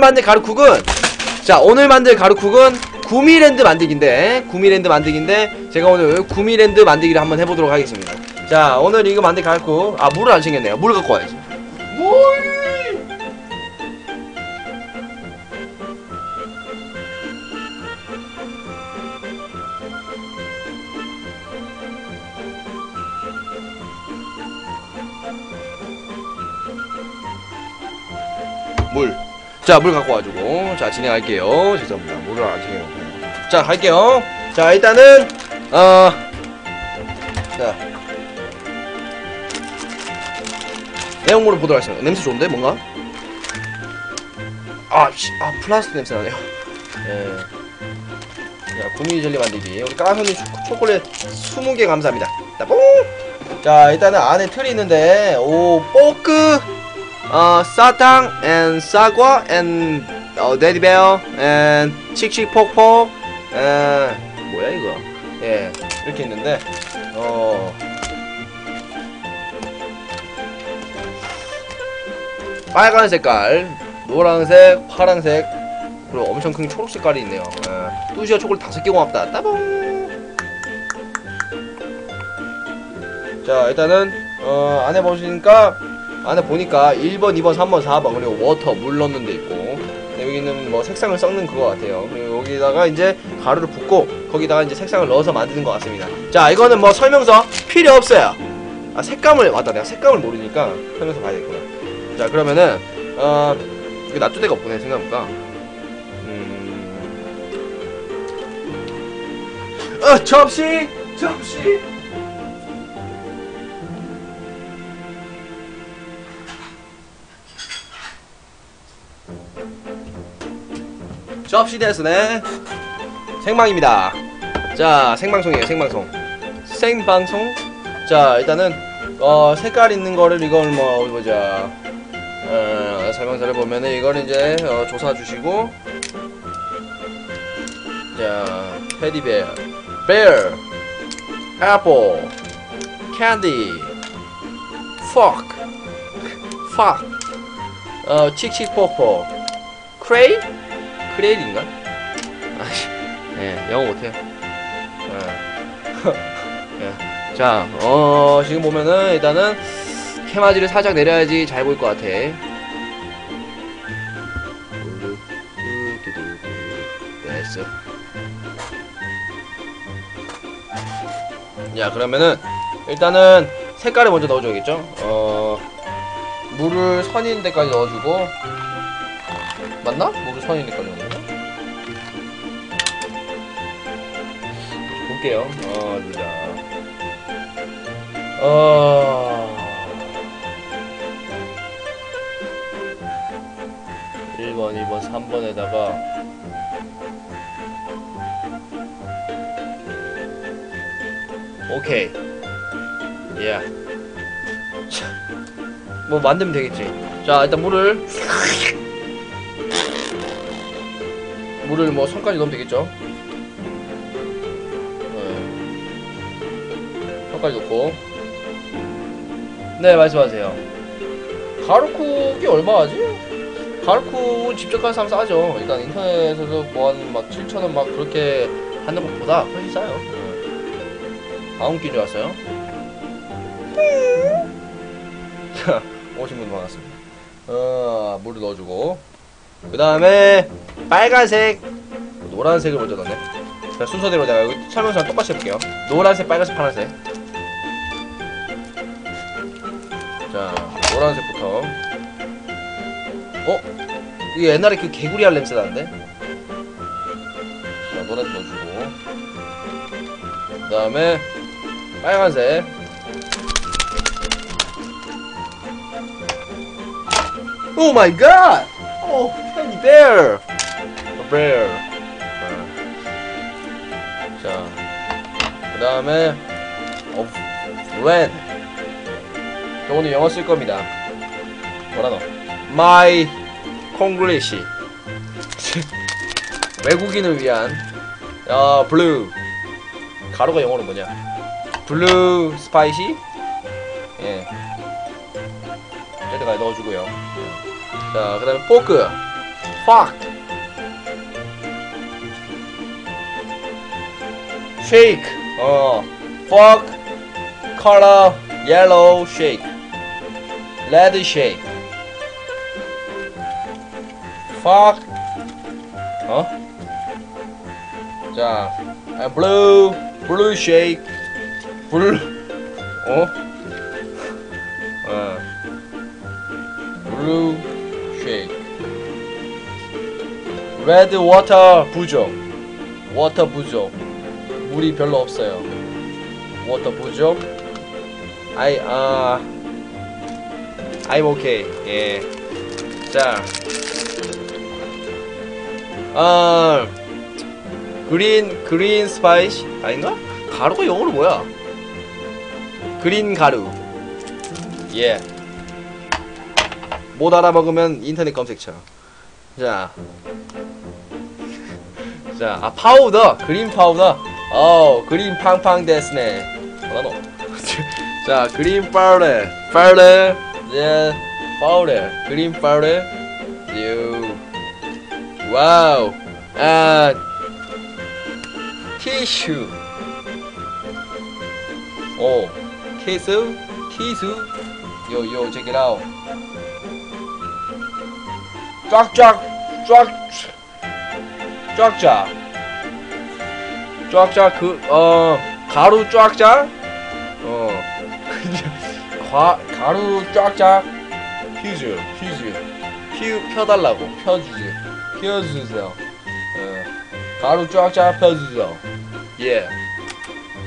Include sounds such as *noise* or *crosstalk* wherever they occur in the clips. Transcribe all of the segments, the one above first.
만들 가루쿡은 자 오늘 만들 가루쿡은 구미랜드 만들기인데 구미랜드 만들기인데 제가 오늘 구미랜드 만들기를 한번 해보도록 하겠습니다. 자 오늘 이거 만들 가루쿡 아 물을 안 챙겼네요. 물을 갖고 와야지. 물 물. 자, 물 갖고 와주고. 자, 진행할게요. 죄송합니다. 물을 안 챙겨놓고. 자, 갈게요. 자, 일단은, 어, 자. 내용물을 보도록 하겠습니다. 냄새 좋은데, 뭔가? 아, 씨, 아, 플라스틱 냄새 나네요. 예. 자, 구미 젤리 만들기. 우리 까손님 초- 초콜릿 20개 감사합니다. 자, 뽕! 자, 일단은 안에 틀이 있는데, 오, 뽀크! 어, 사탕 and 사과 and 어, 데디베어 and 칙칙폭폭 에 뭐야 이거? 예 이렇게 있는데 어. 빨간 색깔 노란색 파란색 그리고 엄청 큰 초록 색깔이 있네요. 예. 뚜시아 초콜릿 다섯 개 고맙다. 따봉! 자 일단은 어 안에 보시니까 안에 보니까 1번, 2번, 3번, 4번 그리고 워터 물 넣는 데 있고. 네, 여기는 뭐 색상을 섞는 그거 같아요. 그리고 여기다가 이제 가루를 붓고 거기다가 이제 색상을 넣어서 만드는 것 같습니다. 자 이거는 뭐 설명서 필요 없어요. 아 색감을 맞다. 내가 색감을 모르니까 설명서 봐야 되겠구나. 자 그러면은 어 이거 놔둘 데가 없구나 생각해보니까. 음 어 접시! 접시 접시 데스네 생방입니다. 자 생방송이에요 생방송. 생방송? 자 일단은 어 색깔 있는 거를 이걸 뭐 보자. 어 설명서를 보면은 이걸 이제 어, 조사 주시고. 자 테디베어. bear apple candy fork fuck 어 칙칙포포 크레이 크레일인가? 아씨, 예, 영어 못해요. 예. *laughs* 예. 자, 어, 지금 보면은 일단은 캐마지를 살짝 내려야지 잘 보일 것 같아. 야, 그러면은 일단은 색깔을 먼저 넣어줘야겠죠? 어, 물을 선인 데까지 넣어주고 맞나? 물을 선인 데까지 볼게요. 어, 보자. 어. 1번, 2번, 3번에다가 오케이. 예. 자, 뭐 만들면 되겠지. 자, 일단 물을 물을 뭐 손까지 넣으면 되겠죠? 손까지 넣고. 네 말씀하세요. 가루쿡이 얼마하지? 가루쿡은 직접 가는 사람 싸죠. 일단 인터넷에서 뭐한 막 7천원 막 그렇게 하는 것보다 훨씬 싸요. 네. 다음 끼인 줄 알았어요. 자 오신 분 반갑습니다. 어 물을 넣어주고. 그 다음에 빨간색 노란색을 먼저 넣네. 자 순서대로 내가 여기 설명서랑 똑같이 해볼게요. 노란색 빨간색 파란색 자 노란색부터 어? 이게 옛날에 그 개구리 알 냄새 나는데 자 노란색 넣어주고 그 다음에 빨간색 오 마이 갓! 오 테디 베어 bear. 자, 그 다음에 of red. 저거는 영어 쓸 겁니다. 뭐라 넣어? My Conglish. 외국인을 위한 어 blue. 가루가 영어로 뭐냐? blue spicy. 예. 여기다가 넣어주고요. 자, 그 다음에 포크. fuck shake 어 fuck color yellow shake red shake fuck 어? 자 아, blue blue shake blue 어? 어 blue shake red water 부족 water 부족 물이 별로 없어요 water 부족 I 아 I'm okay 예. 자 아, 그린 그린 스파이시 아닌가? 가루가 영어로 뭐야? 그린 가루. 예. 못 알아먹으면 인터넷 검색쳐. 자. 자, 아 파우더, 그린 파우더. 어, 그린 팡팡 데스네. 뭐라노? *laughs* 자, 그린 파우더, 파우더, the powder, green powder. You. Wow. And tissue. Oh, tissue, tissue. Yo, yo, check it out. Structure, structure, structure, structure. 그, 어, 가루 structure. 과, 가루 쫙쫙. 휴즈, 휴즈. 펴, 펴달라고, 펴주지. 펴주세요. 어, 가루 쫙쫙 펴주죠. 예.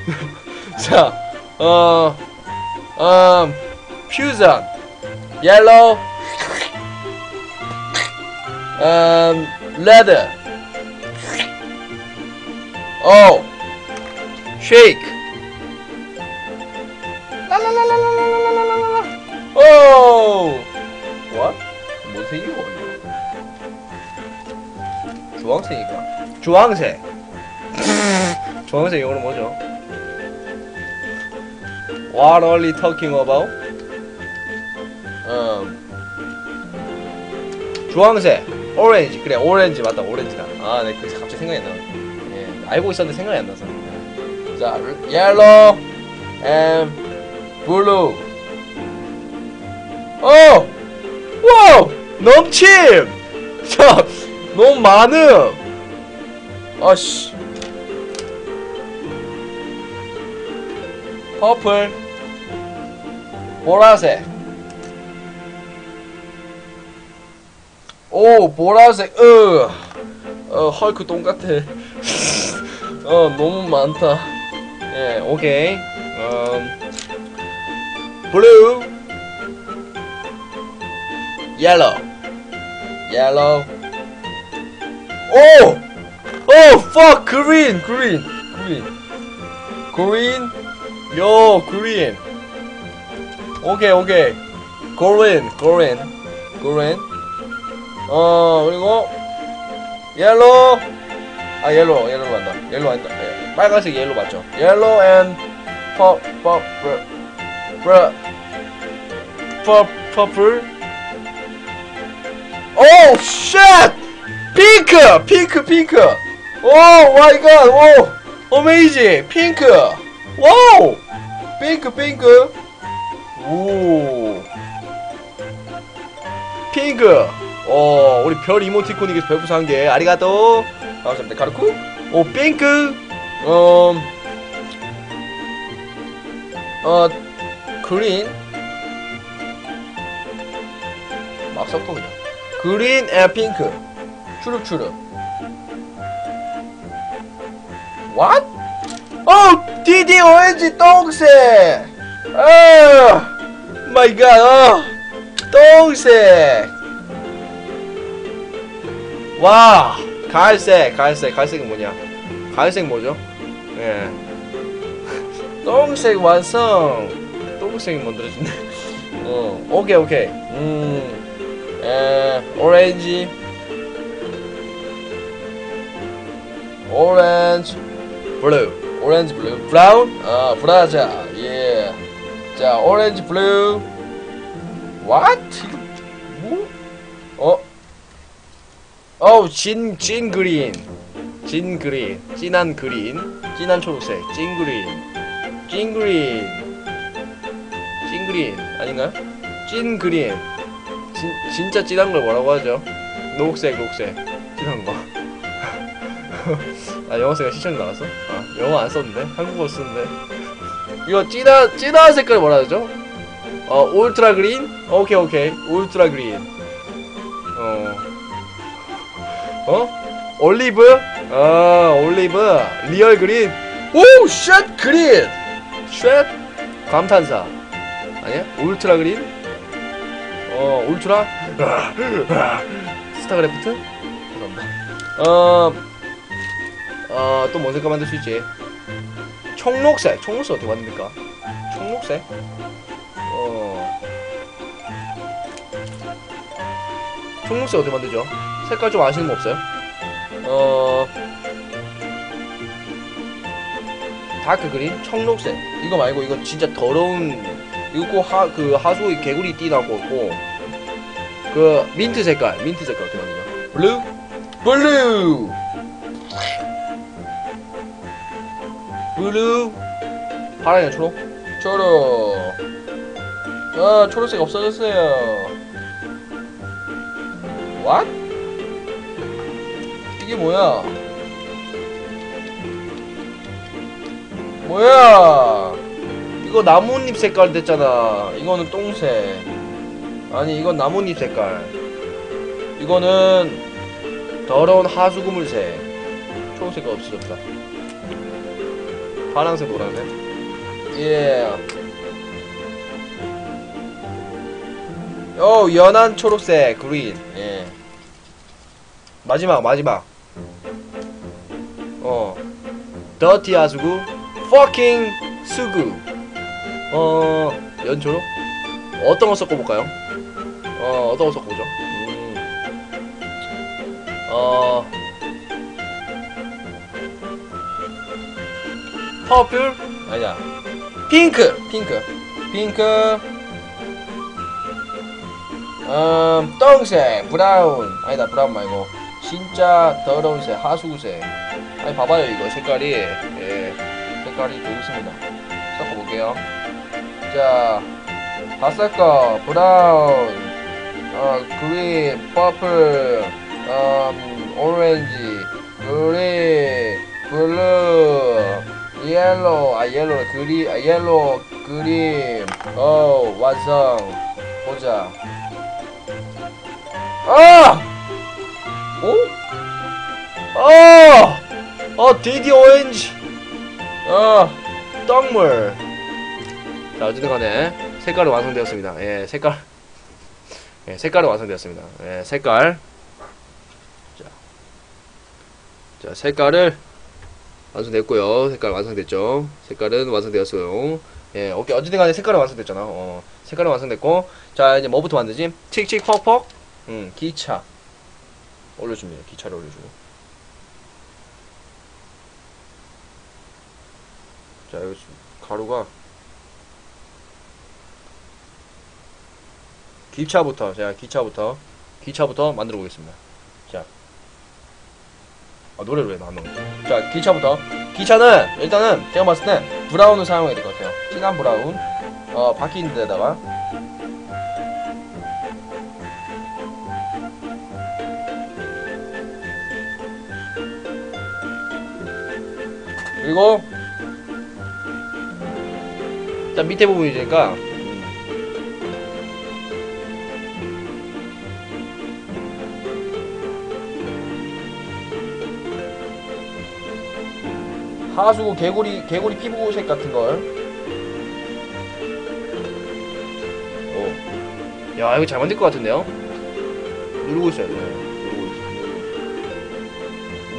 *laughs* 자, 어, 음, 퓨전, 옐로우, 음, 레드, 오, 쉐이크, 오, what? 무슨 이거? 주황색인가? 주황색. *laughs* 주황색 영어로 뭐죠? What are you talking about? 음, 주황색, 오렌지. 그래, 오렌지 맞다, 오렌지다. 아, 네, 그 갑자기 생각이 안 나. 예, 알고 있었는데 생각이 안 나서. 자, yellow and blue. 어, 와우, 넘침. 자, 너무 많음. 아씨. 퍼플. 보라색. 오, 보라색. 으. 어, 헐크 똑같아. *laughs* 어, 너무 많다. 예, 오케이. 음. 블루. 옐로우. 옐로우. 오! 오! fuck! green! green! green! green! 요! green! 오케이, 오케이. green! green! green! 어, 그리고 yellow! 아, yellow, yellow 간다. yellow 한다. 예, 빨간색 yellow 맞죠? yellow and pur, pur, pur, pur, purple. 오, shit! 핑크! 핑크, 핑크! 오 마이 갓! 오! 어메이징! 핑크! 와우! 핑크, 핑크! 오! 핑크! 어, 우리 별 이모티콘이게 별부서 한 게, 아리가또! 감사합니다, 카르쿠! 오, 핑크! 음, 어, 그린? 막 섞어, 그냥. 그린 앤 핑크. 추릅추릅. What? 어! 디디 오렌지 똥색! 어! 마이 갓, 어! 똥색! 와! 갈색, 갈색, 갈색은 뭐냐? 갈색 뭐죠? 예. *laughs* 똥색 완성! 똥색이 만들어진네. *laughs* 어, 오케이, 오케이. 음, 에, 오렌지. 오렌지 블루. 오렌지 블루. 브라운? 아 브라자. 예자 오렌지 블루. What? 이거 뭐? 어? 어우 진, 진 그린. 진 그린. 진한 그린. 진한 초록색. 진 그린. 진 그린. 진 그린. 아닌가요? 진 그린 진, 진짜 진한 걸 뭐라고 하죠? 녹색 녹색 진한 거 *laughs* 아, 영어세가 시청이 나갔어? 아, 영어 안 썼는데? 한국어 쓰는데? 이거 진한, 진한 색깔 뭐라 하죠? 어, 울트라 그린? 오케이, 오케이. 울트라 그린. 어. 어? 올리브? 아, 올리브. 리얼 그린? 오! 쉣 그린! 쉣? 감탄사. 아니야? 울트라 그린? 어, 울트라? 스타그래프트? 죄송합니다. 어, 어, 또 뭔 색깔 만들 수 있지? 청록색. 청록색 어떻게 만듭니까? 청록색? 어. 청록색 어떻게 만들죠? 색깔 좀 아시는 분 없어요? 어. 다크 그린? 청록색. 이거 말고 이거 진짜 더러운 이거 꼭 하, 그 하수에 개구리 띠 나고 있고 그 민트 색깔. 민트 색깔 어떻게 만들죠? 블루? 블루! 블루 파랑이야 초록 초록 아 초록색 없어졌어요 What? 이게 뭐야 뭐야 이거 나뭇잎 색깔 됐잖아. 이거는 똥색. 아니 이건 나뭇잎 색깔. 이거는 더러운 하수구물색. 초록색이 없어졌다. 파란색 노란색? 예. 오 연한 초록색 그린. 예. 마지막 마지막. 어. 더티 하수구 fucking 수구 어 연초록 어떤 거 섞어볼까요? 어 어떤 거 섞어보죠? 음. 어. 퍼플? 아니야. 핑크! 핑크. 핑크. 음 똥색 브라운. 아니다 브라운 말고. 진짜 더러운 색 하수구색. 아니 봐봐요 이거. 색깔이. 예 색깔이 좋습니다. 섞어볼게요 자다 섞어 브라운 어 그린 퍼플 음 오렌지 그린 블루 옐로우 아 옐로우 그리 아 옐로우 그림 어 완성 보자 아! 오? 아! 어 디디 오렌지 어 떡물 자 어쨌든 간에 색깔은 완성되었습니다 예 색깔 예 색깔은 완성되었습니다 예 색깔 자, 자 색깔을 완성됐고요. 색깔 완성됐죠. 색깔은 완성되었어요. 예, 오케이. 어쨌든 간에 색깔은 완성됐잖아. 어, 색깔은 완성됐고. 자, 이제 뭐부터 만들지? 칙칙 퍽퍽. 음, 기차. 올려줍니다. 기차를 올려주고. 자, 여기 가루가. 기차부터, 자, 기차부터. 기차부터 만들어 보겠습니다. 자. 아, 노래를 왜 나눠? 자, 기차부터. 기차는 일단은 제가 봤을 때 브라운을 사용해야 될 것 같아요. 진한 브라운. 어, 바퀴인 데다가 그리고 자 밑에 부분이니까 하수구 개구리 개구리 피부색 같은 걸. 오. 야 이거 잘 만들 것 같은데요? 누르고 있어요. 네. 누르고 있어.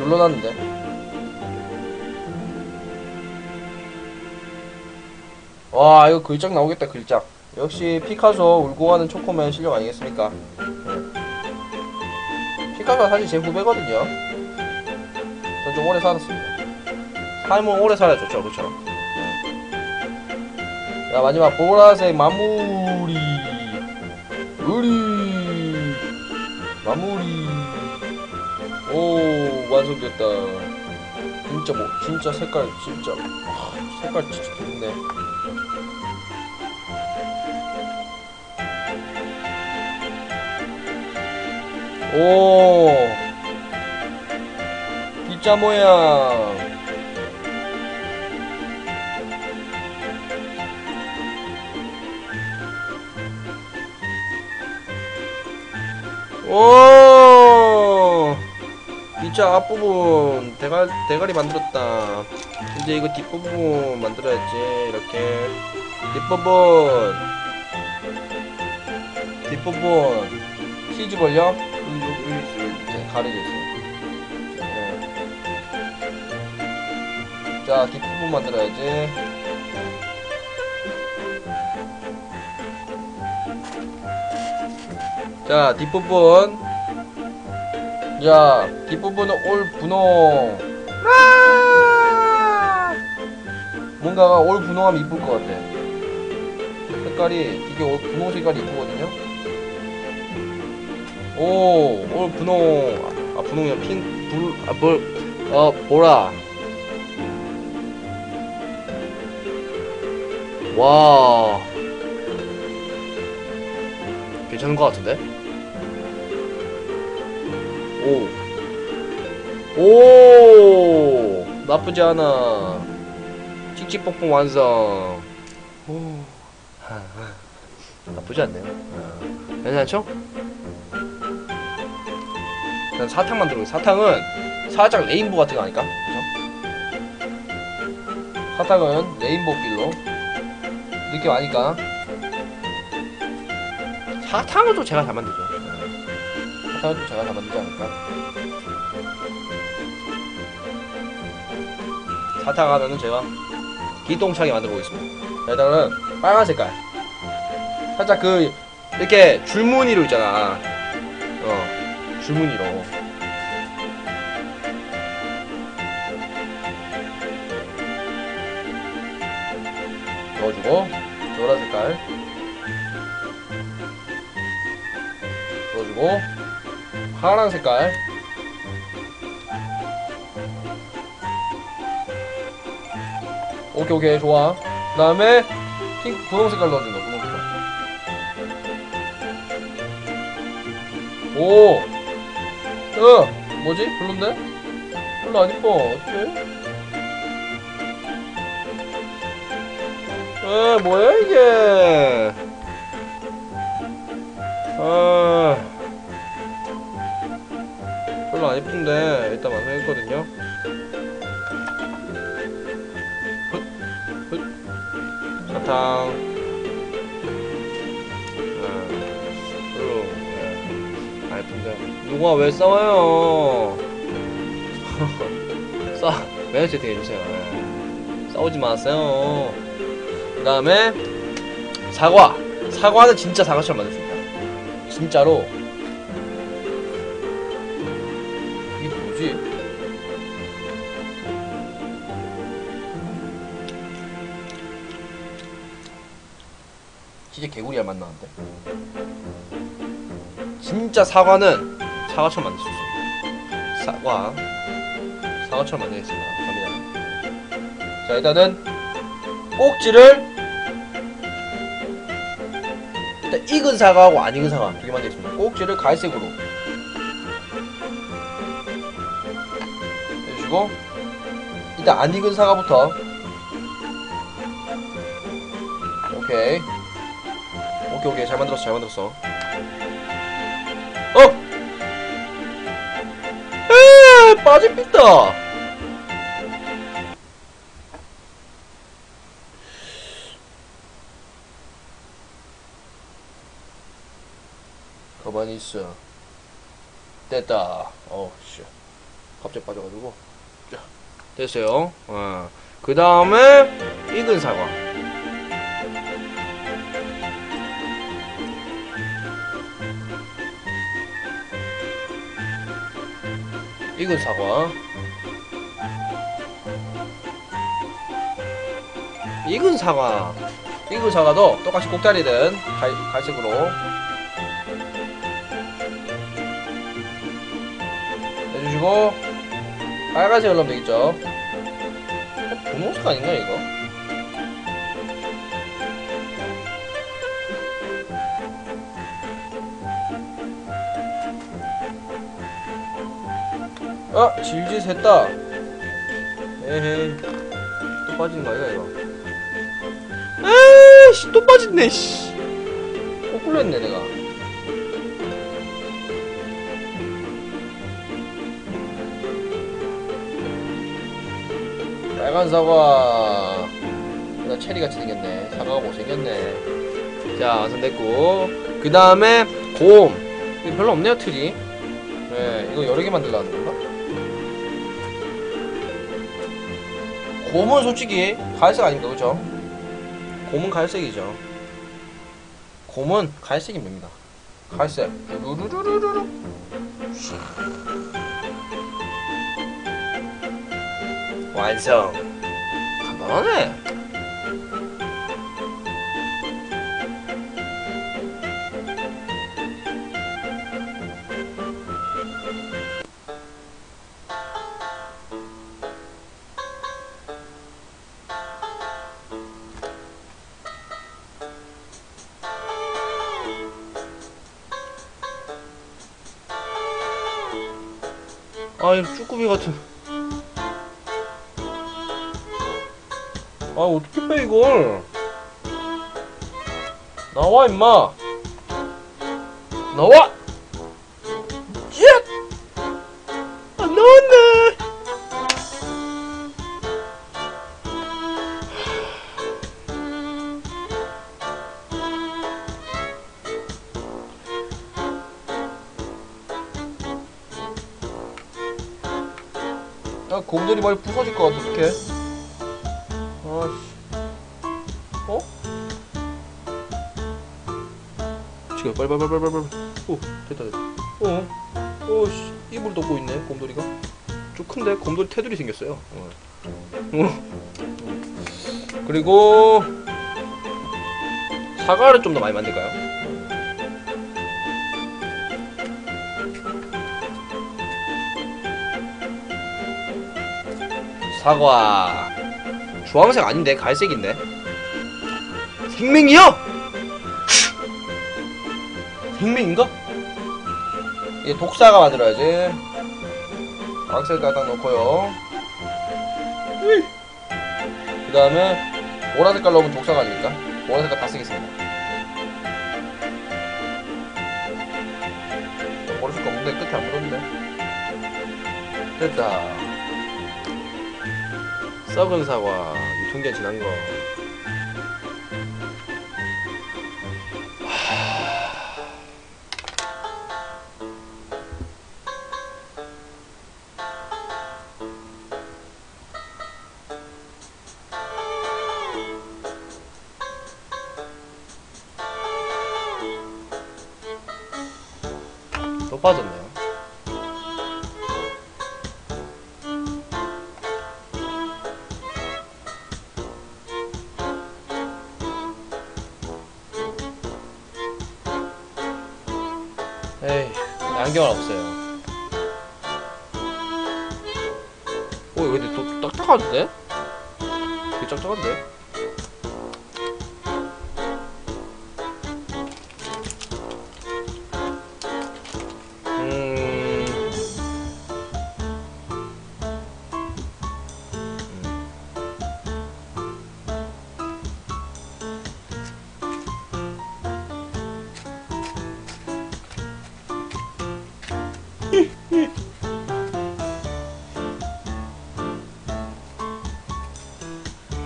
눌러놨는데. 와 이거 글작 나오겠다 글작. 역시 피카소 울고 가는 초코맨 실력 아니겠습니까? 네. 피카소가 사실 제 후배거든요. 전 좀 오래 살았습니다. 삶은 오래 살아야 좋죠, 그쵸? 자, 마지막 보라색 마무리. 우리. 마무리. 완성됐다. 진짜 뭐 진짜 색깔 진짜 와, 색깔 진짜 좋네. 오 기자 모양. 오! 진짜 앞부분 대가, 대가리 만들었다. 이제 이거 뒷부분 만들어야지 이렇게. 뒷부분. 뒷부분. 치즈 벌려 밑에 가려져 있어. 네. 자 뒷부분 만들어야지 자 뒷부분. 자 뒷부분은 올 분홍. 아! 뭔가가 올 분홍하면 이쁠 것 같아. 색깔이 이게 올 분홍 색깔이 이쁘거든요? 오올 분홍. 아 분홍이야. 핑불아볼어 보라. 와. 괜찮은 것 같은데? 오. 오. 나쁘지 않아. 칙칙폭폭 완성. 오. 나쁘지 않네요. 어. 괜찮죠? 일단 사탕 만들고 사탕은 살짝 레인보 같은 거 아닐까? 그죠? 사탕은 레인보 빌로 느낌 아니까 사탕은 또 제가 잘 만들죠. 또 제가 잘 만들지 않을까? 사탕 하나는 제가 기똥차게 만들어 보겠습니다. 자, 일단은 빨간 색깔. 살짝 그 이렇게 줄무늬로 있잖아. 어, 줄무늬로. 넣어주고 노란 색깔. 넣어주고 파란 색깔. 오케이 오케이 좋아. 그 다음에 핑크 분홍 색깔 넣어준다 분홍 색깔. 오! 어, 뭐지? 별론데? 별로 안 이뻐. 어떡해? 에 뭐야 이게? 아 별로 안 예쁜데 일단 완성했거든요. 사탕. 아, 별로 예, 안 예쁜데. 누가 왜 싸워요? *laughs* 싸 매너 채팅해주세요? 예. 싸우지 마세요. 그 다음에 사과. 사과는 진짜 사과처럼 만들 수 있다. 진짜로 진짜 개구리야 맛 나는데? 진짜 사과는 사과처럼 만들 수 있어. 사과. 사과처럼 만들겠습니다. 갑니다. 자 일단은 꼭지를 일단 익은 사과하고 안 익은 사과 두 개 만들겠습니다. 꼭지를 갈색으로 해주시고 일단 안 익은 사과부터. 오케이 오케이 오케이 잘 만들었어 잘 만들었어 어! 에 빠집니다 가만히 있어. 됐다. 어우, 씨. 갑자기 빠져가지고. 자, 됐어요. 어. 그 다음에, 익은 사과. 익은 사과. 익은 사과. 익은 사과도 똑같이 꼭다리든 갈, 갈색으로 해주시고 빨간색으로 하면 되겠죠 분홍색 아닌가 이거? 아 질질 샜다. 에헤이 또 빠지는 거 아이가 이거? 에이씨 또 빠졌네 씨. 거꾸로 했네 내가. 빨간 사과. 나 체리같이 생겼네. 사과가 못생겼네. 자 완성됐고. 그 다음에 곰. 별로 없네요 틀이. 네 이거 여러 개 만들라는 건가? 곰은 솔직히 갈색 아닙니까? 그죠? 곰은 갈색이죠. 곰은 갈색이면 됩니다 갈색. 루루루루루루. 완성. 간단하네 쭈꾸미 같은. 아, 어떻게 빼, 이걸? 나와, 임마! 나와! 머리 부서질 것 같아, 어떡해. 아씨. 어? 지금 빨리. 오, 됐다 됐다. 어? 어, 씨. 입을 덮고 있네, 곰돌이가. 좀 큰데 곰돌이 테두리 생겼어요. 어. 어. 그리고 사과를 좀 더 많이 만들까요? 사과. 주황색 아닌데? 갈색인데? 생명이야 생명인가? 이게 독사가 만들어야지. 황색 갖다 놓고요. 그 다음에 보라 색깔 넣으면 독사가 아닙니까? 보라 색깔 다 쓰겠습니다. 버릴 수가 없는데 끝에 안 묻었는데 됐다 썩은 사과 유통기한 지난 거. 또 빠졌네요 안경은 없어요 오 이거 근데 또 딱딱한데? 되게 딱딱한데?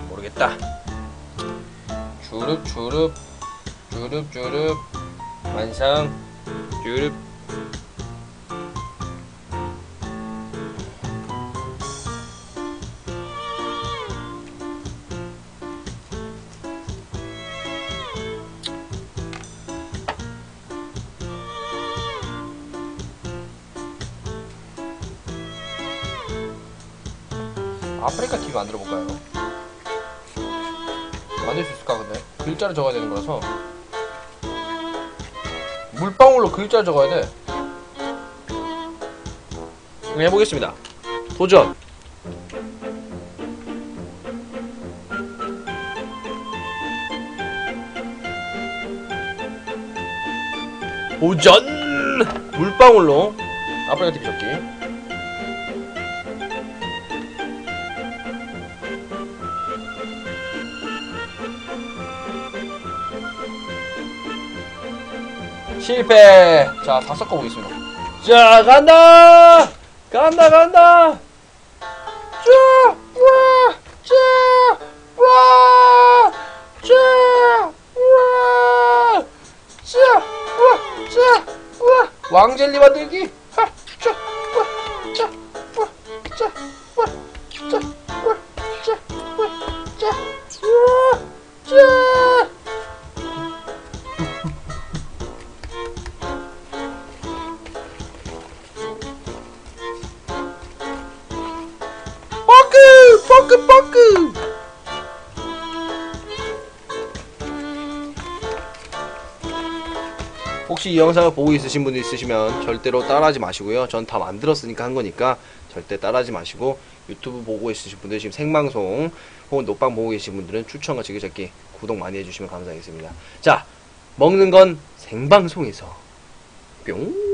모르겠다. 주릅 주릅 주릅 주릅. 완성. 주릅 만들 수 있을까 근데 글자를 적어야 되는 거라서 물방울로 글자를 적어야 돼 네, 해보겠습니다 도전. 도전! 물방울로 아프리카 TV 접기. 실패. 자, 다 섞어 보겠습니다. 자, 간다! 간다, 간다! 자, 와! 자, 와! 자, 와! 자, 와! 자, 와! 왕젤리 만들기! 혹시 이 영상을 보고 있으신 분이 있으시면 절대로 따라하지 마시고요. 전 다 만들었으니까 한 거니까 절대 따라하지 마시고 유튜브 보고 있으신 분들 지금 생방송 혹은 녹방 보고 계신 분들은 추천과 즐겨찾기 구독 많이 해주시면 감사하겠습니다. 자, 먹는 건 생방송에서 뿅!